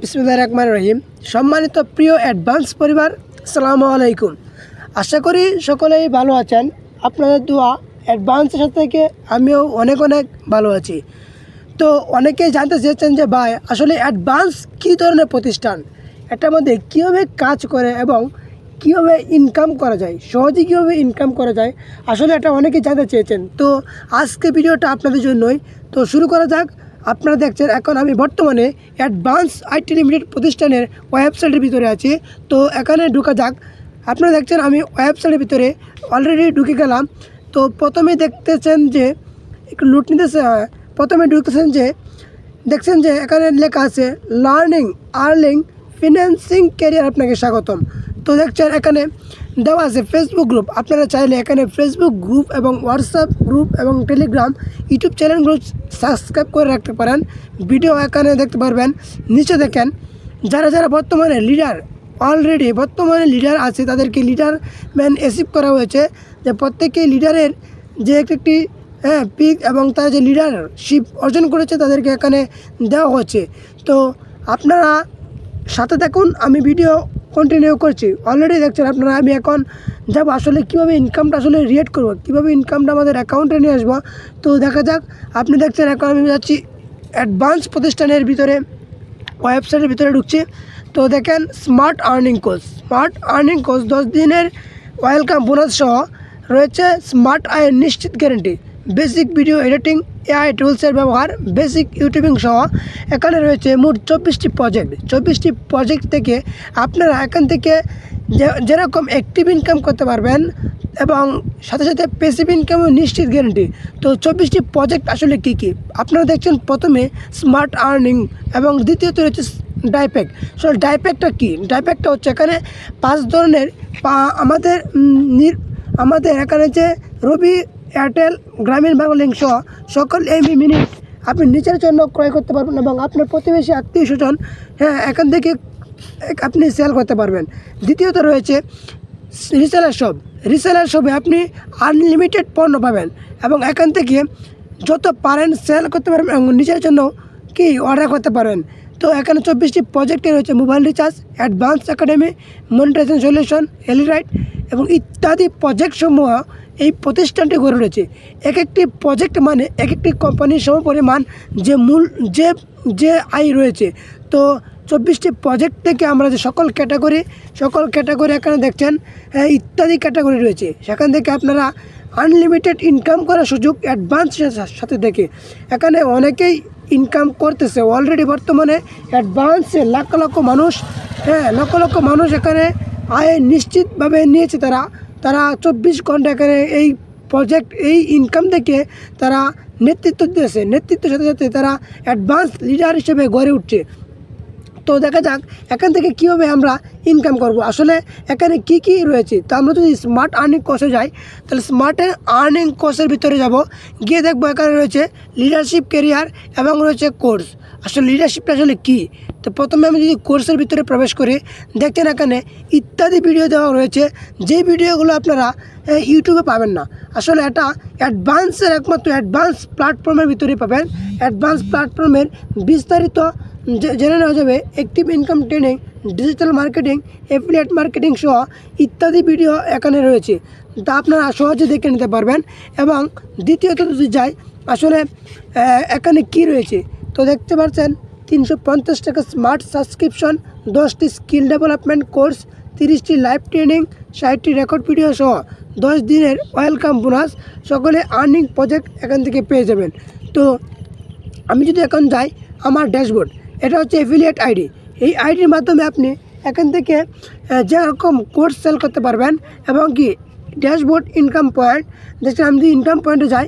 বিসমুল্লাহ রহমান রহিম। সম্মানিত প্রিয় অ্যাডভান্স পরিবার, আসসালামু আলাইকুম। আশা করি সকলেই ভালো আছেন। আপনাদের দোয়া অ্যাডভান্সের সাথে থেকে আমিও অনেক অনেক ভালো আছি। তো অনেকেই জানতে চেয়েছেন যে, ভাই, আসলে অ্যাডভান্স কী ধরনের প্রতিষ্ঠান? এটার মধ্যে কীভাবে কাজ করে এবং কীভাবে ইনকাম করা যায়? সহজে কীভাবে ইনকাম করা যায়? আসলে এটা অনেকেই জানতে চেয়েছেন। তো আজকে ভিডিওটা আপনাদের জন্যই। তো শুরু করা যাক। আপনারা দেখছেন, এখন আমি বর্তমানে অ্যাডভান্স আইটি লিমিটেড প্রতিষ্ঠানের ওয়েবসাইটের ভিতরে আছি। তো এখানে ঢুকা যাক। আপনারা দেখছেন, আমি ওয়েবসাইটের ভিতরে অলরেডি ঢুকে গেলাম। তো প্রথমে দেখতেছেন যে, একটু লুট নিতেছে প্রথমে ঢুকতেছেন যে, দেখছেন যে এখানে লেখা আছে লার্নিং আর্নিং ফিন্যান্সিং ক্যারিয়ার আপনাকে স্বাগতম। তো দেখছেন এখানে দেওয়া আছে ফেসবুক গ্রুপ আপনারা চাইলে এখানে ফেসবুক গ্রুপ এবং হোয়াটসঅ্যাপ গ্রুপ এবং টেলিগ্রাম ইউটিউব চ্যানেলগুলো সাবস্ক্রাইব করে রাখতে পারেন। ভিডিও এখানে দেখতে পারবেন। নিচে দেখেন, যারা যারা বর্তমানে লিডার অলরেডি বর্তমানে লিডার আছে, তাদেরকে লিডার ম্যান অ্যাচিভ করা হয়েছে যে প্রত্যেকেই লিডারের যে একটি হ্যাঁ পিক এবং তারা যে লিডারশিপ অর্জন করেছে, তাদেরকে এখানে দেওয়া হচ্ছে তো আপনারা সাথে থাকুন, আমি ভিডিও কন্টিনিউ করছি। অলরেডি দেখছেন আপনারা, আমি এখন যাব আসলে কীভাবে ইনকামটা আসলে রিয়েট করব, কীভাবে ইনকামটা আমাদের অ্যাকাউন্টে নিয়ে আসব। তো দেখা যাক, আপনি দেখছেন এখন আমি যাচ্ছি অ্যাডভান্স প্রতিষ্ঠানের ভিতরে ওয়েবসাইটের ভিতরে ঢুকছি। তো দেখেন smart earning course smart earning course দশ দিনের ওয়েলকাম বোনাস সহ রয়েছে স্মার্ট আয়ের নিশ্চিত guarantee basic video editing, AI টুলসের ব্যবহার, বেসিক ইউটিউবিং সহ এখানে রয়েছে মোট চব্বিশটি প্রজেক্ট চব্বিশটি প্রজেক্ট থেকে আপনারা এখান থেকে যেরকম অ্যাক্টিভ ইনকাম করতে পারবেন এবং সাথে সাথে পেসিভ ইনকামও নিশ্চিত গ্যারেন্টি তো চব্বিশটি প্রজেক্ট আসলে কী কী? আপনারা দেখছেন প্রথমে স্মার্ট আর্নিং এবং দ্বিতীয়ত রয়েছে ডাইপ্যাক সো ডাইপ্যাকটা কী? ডাইপ্যাকটা হচ্ছে এখানে পাঁচ ধরনের আমাদের আমাদের এখানে যে রবি এয়ারটেল গ্রামীণ বাংলালিঙ্ক সহ সকল এমবি মিনিট আপনি নিজের জন্য ক্রয় করতে পারবেন এবং আপনার প্রতিবেশী আত্মীয় স্বজন হ্যাঁ এখান থেকে আপনি সেল করতে পারবেন। দ্বিতীয়ত রয়েছে রিসেলার শপ রিসেলার শপে আপনি আনলিমিটেড পণ্য পাবেন এবং এখান থেকে যত পারেন সেল করতে পারবেন এবং নিজের জন্য কি অর্ডার করতে পারেন তো এখানে চব্বিশটি প্রজেক্টে রয়েছে mobile recharge advance academy monetization solution এলিরাইট এবং ইত্যাদি প্রজেক্টসমূহ এই প্রতিষ্ঠানটি গড়ে উঠেছে। এক একটি প্রজেক্ট মানে এক একটি কোম্পানির সমপরিমাণ যে মূল যে যে আয় রয়েছে। তো চব্বিশটি প্রজেক্ট থেকে আমরা যে সকল ক্যাটাগরি সকল ক্যাটাগরি এখানে দেখছেন হ্যাঁ, ইত্যাদি ক্যাটাগরি রয়েছে। সেখান থেকে আপনারা আনলিমিটেড ইনকাম করার সুযোগ অ্যাডভান্স সাথে দেখে। এখানে অনেকেই ইনকাম করতেছে। অলরেডি বর্তমানে অ্যাডভান্সে লাখ লক্ষ মানুষ হ্যাঁ লক্ষ লক্ষ মানুষ এখানে আয় নিশ্চিতভাবে নিয়েছে তারা। তারা চব্বিশ ঘণ্টা করে এই প্রজেক্ট এই ইনকাম থেকে তারা নেতৃত্ব দিয়েছে নেতৃত্বের সাথে সাথে তারা অ্যাডভান্স লিডার হিসেবে গড়ে উঠছে। তো দেখা যাক এখান থেকে কীভাবে আমরা ইনকাম করব। আসলে এখানে কি কি রয়েছে? তো আমরা যদি স্মার্ট আর্নিং কোর্সে যাই, তাহলে স্মার্ট আর্নিং কোর্সের ভিতরে যাব। গিয়ে দেখব এখানে রয়েছে লিডারশিপ কেরিয়ার এবং রয়েছে কোর্স আসলে লিডারশিপটা আসলে কী? তো প্রথমে আমি যদি কোর্সের ভিতরে প্রবেশ করি দেখেন এখানে ইত্যাদি ভিডিও দেওয়া রয়েছে। যে ভিডিওগুলো আপনারা ইউটিউবে পাবেন না। আসলে এটা অ্যাডভান্সের একমাত্র অ্যাডভান্স প্ল্যাটফর্মের ভিতরে পাবেন। অ্যাডভান্স প্ল্যাটফর্মের বিস্তারিত জেনে নেওয়া যাবে active income training digital marketing affiliate marketing সহ ইত্যাদি ভিডিও এখানে রয়েছে। তা আপনারা সহজে দেখে নিতে পারবেন এবং দ্বিতীয়ত যদি যাই, আসলে এখানে কি রয়েছে? তো দেখতে পাচ্ছেন, তিনশো পঞ্চাশ টাকা স্মার্ট সাবস্ক্রিপশন দশটি স্কিল ডেভেলপমেন্ট কোর্স তিরিশটি লাইভ ট্রেনিং ষাটটি রেকর্ড ভিডিও সহ দশ দিনের ওয়েলকাম বোনাস সকলে আর্নিং প্রজেক্ট এখান থেকে পেয়ে যাবেন। তো আমি যদি এখন যাই, আমার ড্যাশবোর্ড এটা হচ্ছে এফিলিয়েট আইডি এই আইডির মাধ্যমে আপনি এখান থেকে যেরকম কোর্স সেল করতে পারবেন এবং কি ড্যাশবোর্ড ইনকাম পয়েন্ট দেখছেন আমি যদি ইনকাম পয়েন্টে যাই,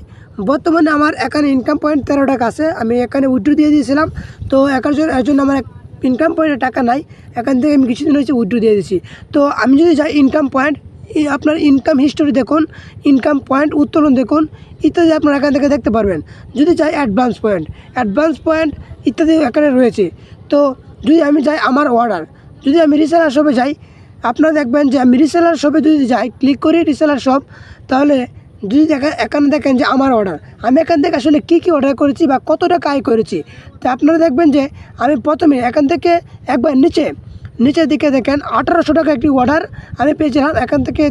বর্তমানে আমার এখানে ইনকাম পয়েন্ট তেরো টাকা আছে। আমি এখানে উইড্রো দিয়ে দিয়েছিলাম। তো একার জন্য এর জন্য আমার ইনকাম পয়েন্টে টাকা নাই, এখান থেকে আমি কিছুদিন হয়েছে উইড্রো দিয়ে দিয়েছি। তো আমি যদি যাই ইনকাম পয়েন্ট আপনার ইনকাম হিস্টোরি দেখুন ইনকাম পয়েন্ট উত্তোলন দেখুন, ইত্যাদি আপনারা এখান থেকে দেখতে পারবেন। যদি চাই অ্যাডভান্স পয়েন্ট অ্যাডভান্স পয়েন্ট ইত্যাদি এখানে রয়েছে। তো যদি আমি যাই আমার অর্ডার যদি আমি রিসেলার শপে যাই, আপনারা দেখবেন যে আমি রিসেলার শপে যদি যাই ক্লিক করি রিসেলার শপ তাহলে যদি দেখেন এখানে দেখেন যে আমার অর্ডার আমি এখান থেকে আসলে কী কী অর্ডার করেছি বা কত টাকা আয় করেছি, তো আপনারা দেখবেন যে আমি প্রথমে এখান থেকে একবার নিচে নিচের দিকে দেখেন, আঠারোশো টাকা একটি অর্ডার আমি পেয়েছিলাম। এখান থেকে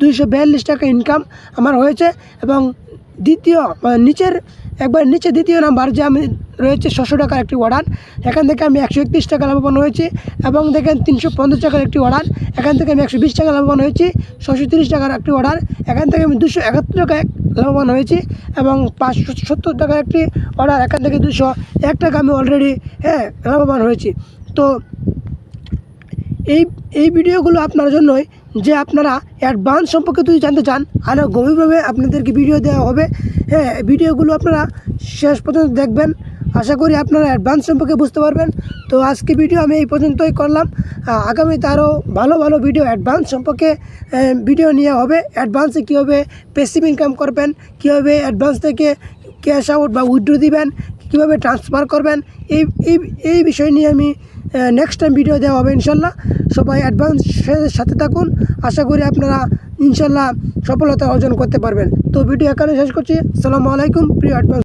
দুইশো বিয়াল্লিশ টাকা ইনকাম আমার হয়েছে এবং দ্বিতীয় নিচের, একবার নিচে দ্বিতীয় নাম্বার যে আমি রয়েছে, ছশো টাকার একটি অর্ডার এখান থেকে আমি একশো একত্রিশ টাকা লাভবান হয়েছি এবং দেখেন, তিনশো পঞ্চাশ টাকার একটি অর্ডার এখান থেকে আমি একশো বিশ টাকা লাভবান হয়েছি ছশো তিরিশ টাকার একটি অর্ডার এখান থেকে আমি দুশো একাত্তর টাকা লাভবান হয়েছি এবং পাঁচশো সত্তর টাকার একটি অর্ডার এখান থেকে দুশো এক টাকা আমি অলরেডি হ্যাঁ লাভবান হয়েছি। তো এই এই ভিডিওগুলো আপনার জন্যই যে আপনারা অ্যাডভান্স সম্পর্কে যদি জানতে চান আরও গভীরভাবে আপনাদেরকে ভিডিও দেওয়া হবে। হ্যাঁ ভিডিওগুলো আপনারা শেষ পর্যন্ত দেখবেন। আশা করি আপনারা অ্যাডভান্স সম্পর্কে বুঝতে পারবেন। তো আজকে ভিডিও আমি এই পর্যন্তই করলাম। আগামীতে আরও ভালো ভালো ভিডিও অ্যাডভান্স সম্পর্কে ভিডিও নিয়ে হবে। অ্যাডভান্সে কীভাবে পেসিভ ইনকাম করবেন, কীভাবে অ্যাডভান্স থেকে ক্যাশ আউট বা উইথড্র দিবেন কীভাবে ট্রান্সফার করবেন? এই এই এই বিষয় নিয়ে আমি নেক্সট টাইম ভিডিও দেওয়া হবে ইনশাল্লাহ। সবাই অ্যাডভান্সের সাথে থাকুন। আশা করি আপনারা ইনশাল্লাহ সফলতা অর্জন করতে পারবেন। তো ভিডিও এখানে শেষ করছি। আসসালামু আলাইকুম, প্রিয় অ্যাডভান্স